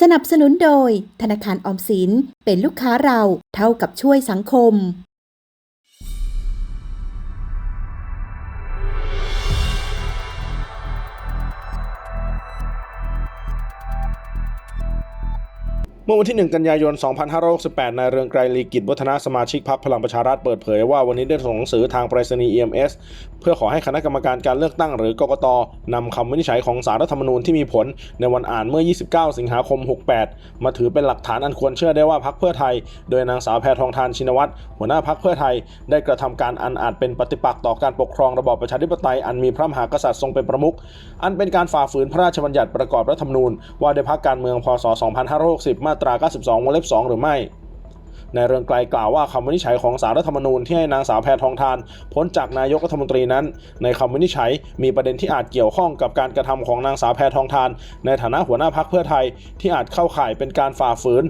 สนับสนุนโดยธนาคารออมสินเป็นลูกค้าเราเท่ากับช่วยสังคม เมื่อวันที่ 1 กันยายน 2568 นายเรืองไกรลีกิจวัฒนาสมาชิกพรรคพลังประชารัฐเปิดเผยว่าวันนี้ได้ส่งหนังสือทางไปรษณีย์ EMS เพื่อขอให้คณะกรรมการการเลือกตั้งหรือกกตนำคำวินิจฉัยของสารรัฐธรรมนูญที่มีผลในวันอ่านเมื่อ 29 สิงหาคม 68 มาถือเป็นหลักฐานอันควรเชื่อได้ว่าพรรคเพื่อไทย โดยนางสาวแพทองทานชินวัตรหัวหน้าพรรคเพื่อไทย ได้กระทำการอันอาจเป็นปฏิปักษ์ต่อการปกครองระบอบประชาธิปไตยอันมีพระมหากษัตริย์ทรงเป็นประมุขอันเป็นการฝ่าฝืนพระราชบัญญัติประกอบรัฐธรรมนูญว่าด้วยพรรคการเมืองพศ 2560 มาตรา 92 วงเล็บ 2 หรือไม่ในเรืองไกลกล่าวว่าคำวินิจฉัยของสารรัฐธรรมนูญที่ให้นางสาวแพทองทาน พ้นจากนายกรัฐมนตรีนั้น ในคำวินิจฉัยมีประเด็นที่อาจเกี่ยวข้องกับการกระทำของนางสาวแพทองทาน ในฐานะหัวหน้าพรรคเพื่อไทยที่อาจเข้าข่ายเป็นการฝ่าฝืน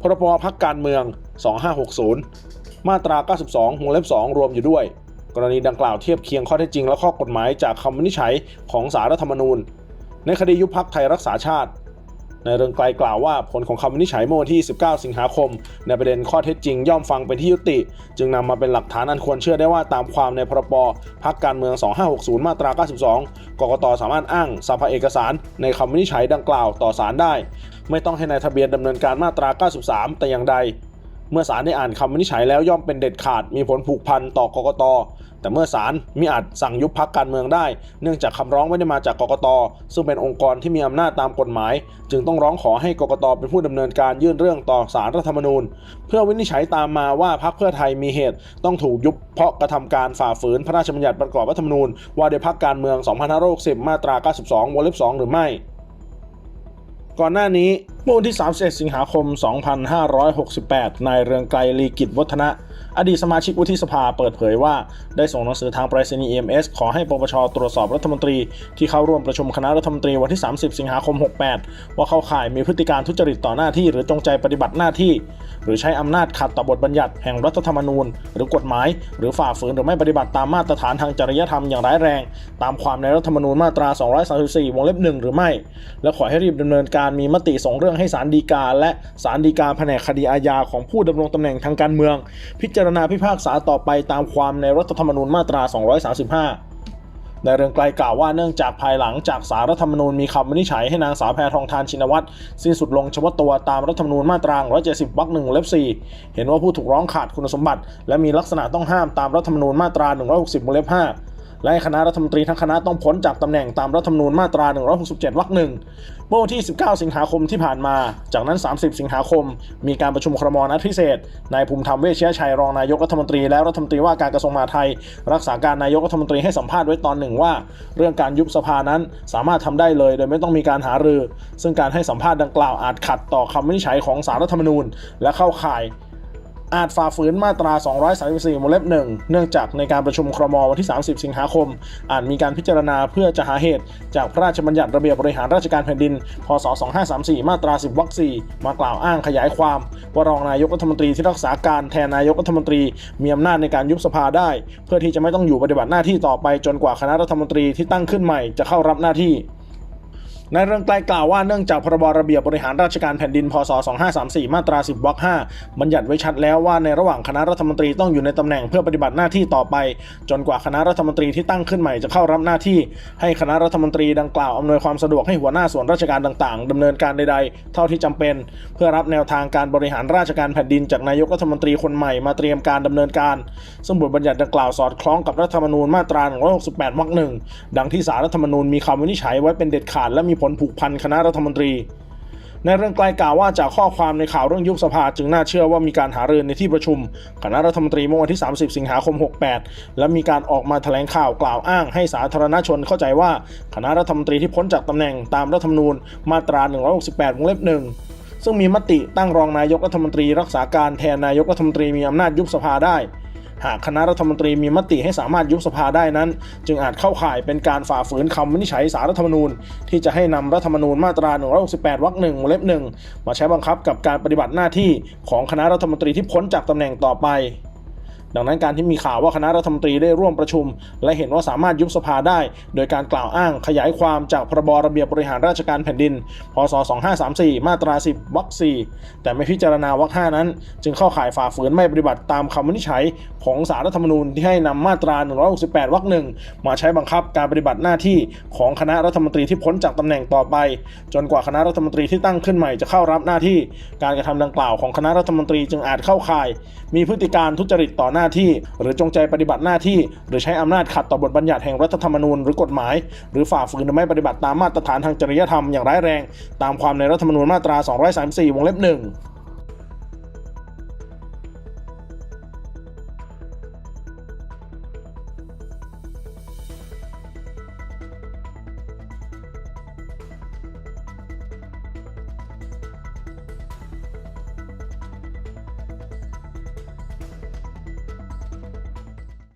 พรบพักการเมือง 2560 มาตรา 92 วงเล็บ 2 รวมอยู่ด้วย กรณีดังกล่าวเทียบเคียงข้อเท็จจริงและข้อกฎหมายจากคำวินิจฉัยของสารรัฐธรรมนูญ ในคดียุบพักไทยรักษาชาติ ในเรืองไกลกล่าวว่าผลของคำวินิจฉัยเมื่อวันที่ 19 สิงหาคม ในประเด็นข้อเท็จจริงย่อมฟังเป็นที่ยุติ จึงนำมาเป็นหลักฐานอันควรเชื่อได้ว่าตามความในพรบพักการเมือง 2560 มาตรา 92 กกตสามารถอ้างสรรเอกสาร ในคำวินิจฉัยดังกล่าวต่อศาลได้ ไม่ต้องให้นายทะเบียนดำเนินการมาตรา 93 แต่อย่างใด เมื่อศาลได้อ่านคำวินิจฉัยแล้วย่อมเป็นเด็ดขาดมีผลผูกพันต่อกกต แต่เมื่อศาลมิอาจสั่งยุบพักการเมืองได้ เนื่องจากคำร้องไม่ได้มาจากกกต ซึ่งเป็นองค์กรที่มีอำนาจตามกฎหมาย จึงต้องร้องขอให้กกตเป็นผู้ดำเนินการยื่นเรื่องต่อศาลรัฐธรรมนูญ เพื่อวินิจฉัยตามมาว่าพรรคเพื่อไทยมีเหตุต้องถูกยุบเพราะกระทำการฝ่าฝืนพระราชบัญญัติประกอบรัฐธรรมนูญว่าโดยพรรคการเมือง 2560 มาตรา 92 วงเล็บ 2 หรือไม่ ก่อนหน้านี้ เมื่อวันที่ 31 สิงหาคม 2568 นายเรืองไกรลีกิจวัฒนะ อดีตสมาชิกวุฒิสภาเปิดเผยว่า ได้ส่งหนังสือทางไปรษณีย์ EMS ขอให้ปปชตรวจสอบรัฐมนตรี ที่เข้าร่วมประชุมคณะรัฐมนตรีวันที่ 30 สิงหาคม 68 ว่าเข้าข่ายมีพฤติการทุจริตต่อหน้าที่ หรือจงใจปฏิบัติหน้าที่ หรือใช้อำนาจขัดต่อบทบัญญัติแห่งรัฐธรรมนูญ หรือกฎหมาย หรือฝ่าฝืนหรือไม่ปฏิบัติตามมาตรฐานทางจริยธรรมอย่างร้ายแรง ตามความในรัฐธรรมนูญมาตรา 234 วงเล็บ 1 หรือไม่ และขอให้รีบดำเนินการมีมติส่งเรื่องให้ศาลฎีกา และศาลฎีกาแผนกคดีอาญาของผู้ดำรงตำแหน่งทางการเมือง พิจารณาพิพากษาต่อไปตามความในรัฐธรรมนูญมาตรา 235ในเรืองไกลกล่าวว่าเนื่องจากภายหลังจากสารรัฐธรรมนูญมีคำวินิจฉัยให้นางสาวแพทองทานชินวัตรสิ้นสุดลงเฉพาะตัวตามรัฐธรรมนูญมาตรา 170 วรรคหนึ่งเล็บ4 เห็นว่าผู้ถูกร้องขาดคุณสมบัติ และมีลักษณะต้องห้ามตามรัฐธรรมนูญมาตรา 160 วงเล็บ 5 และคณะรัฐมนตรีทั้งคณะต้องพ้นจากตำแหน่งตามรัฐธรรมนูญมาตรา 167 วรรคหนึ่งเมื่อวันที่ 19 สิงหาคมที่ผ่านมา จากนั้น 30 สิงหาคม มีการประชุมครมนัดพิเศษ นายภูมิธรรมเวชยชัยรองนายกรัฐมนตรีและรัฐมนตรีว่าการกระทรวงมหาดไทย รักษาการนายกรัฐมนตรีให้สัมภาษณ์ไว้ตอนหนึ่งว่า เรื่องการยุบสภานั้นสามารถทำได้เลย โดยไม่ต้องมีการหารือ ซึ่งการให้สัมภาษณ์ดังกล่าวอาจขัดต่อคำวินิจฉัยของสารรัฐธรรมนูญ และเข้าข่าย อาจฝ่าฝืนมาตรา 234วงเล็บ1เนื่องจากในการประชุมครมวันที่ 30 สิงหาคม อาจมีการพิจารณาเพื่อจะหาเหตุ จากพระราชบัญญัติระเบียบบริหารราชการแผ่นดิน พศ 2534 มาตรา 10 วรรค 4 มากล่าวอ้างขยายความ ว่ารองนายกรัฐมนตรีที่รักษาการแทนนายกรัฐมนตรี มีอำนาจในการยุบสภาได้ เพื่อที่จะไม่ต้องอยู่ปฏิบัติหน้าที่ต่อไปจนกว่าคณะรัฐมนตรีที่ตั้งขึ้นใหม่จะเข้ารับหน้าที่ นายเรืองไกลกล่าวว่าเนื่องจากพรบระเบียบบริหารราชการแผ่นดินพศ 2534 มาตรา 10วรรค5บัญญัติไว้ชัดแล้วว่าในระหว่างคณะรัฐมนตรีต้องอยู่ในตำแหน่งเพื่อปฏิบัติหน้าที่ต่อไป จนกว่าคณะรัฐมนตรีที่ตั้งขึ้นใหม่จะเข้ารับหน้าที่ ให้คณะรัฐมนตรีดังกล่าวอำนวยความสะดวกให้หัวหน้าส่วนราชการต่างๆดำเนินการใด ๆ เท่าที่จำเป็น เพื่อรับแนวทางการบริหารราชการแผ่นดินจากนายกรัฐมนตรีคนใหม่มาเตรียมการดำเนินการ ซึ่งบทบัญญัติดังกล่าวสอดคล้องกับรัฐธรรมนูญมาตรา 168วรรคหนึ่งดังที่สารรัฐธรรมนูญมีคำวินิจฉัยไว้เป็นเด็ดขาดและมีผลผูกพันคณะรัฐมนตรี ในเรื่องไกลกล่าวว่าจากข้อความในข่าวเรื่องยุบสภาจึงน่าเชื่อว่ามีการหารือในที่ประชุม คณะรัฐมนตรีเมื่อวันที่ 30 สิงหาคม 68 และมีการออกมาแถลงข่าวกล่าวอ้างให้สาธารณชนเข้าใจว่าคณะรัฐมนตรีที่พ้นจากตำแหน่งตามรัฐธรรมนูญมาตรา 168 วงเล็บหนึ่งซึ่งมีมติตั้งรองนายกรัฐมนตรีรักษาการแทนนายกรัฐมนตรีมีอำนาจยุบสภาได้ หากคณะรัฐมนตรีมีมติให้สามารถยุบสภาได้นั้น จึงอาจเข้าข่ายเป็นการฝ่าฝืนคำวินิจฉัยสารรัฐธรรมนูญ ที่จะให้นำรัฐธรรมนูญมาตรา 168วรรคหนึ่งวงเล็บหนึ่งมาใช้บังคับกับการปฏิบัติหน้าที่ของคณะรัฐมนตรีที่พ้นจากตำแหน่งต่อไป ดังนั้นการที่มีข่าวว่าคณะรัฐมนตรีได้ร่วมประชุม และเห็นว่าสามารถยุบสภาได้ โดยการกล่าวอ้างขยายความจากพรบระเบียบบริหารราชการแผ่นดิน พศ 2534 มาตรา 10 วรรค 4 แต่ไม่พิจารณาวรรค 5 นั้น จึงเข้าข่ายฝ่าฝืนไม่ปฏิบัติตามคำวินิจฉัยของสารรัฐธรรมนูญที่ให้นำมาตรา 168 วรรคหนึ่งมาใช้บังคับการปฏิบัติหน้าที่ของคณะรัฐมนตรีที่พ้นจากตำแหน่งต่อไป จนกว่าคณะรัฐมนตรีที่ตั้งขึ้นใหม่จะเข้ารับหน้าที่ การกระทำดังกล่าวของคณะรัฐมนตรีจึงอาจเข้าข่าย มีพฤติการทุจริตต่อหน้าที่ หรือจงใจปฏิบัติหน้าที่ หรือใช้อำนาจขัดต่อบทบัญญัติแห่งรัฐธรรมนูญหรือกฎหมาย หรือฝ่าฝืนหรือไม่ปฏิบัติตามมาตรฐานทางจริยธรรมอย่างร้ายแรง ตามความในรัฐธรรมนูญมาตรา 234 วงเล็บหนึ่ง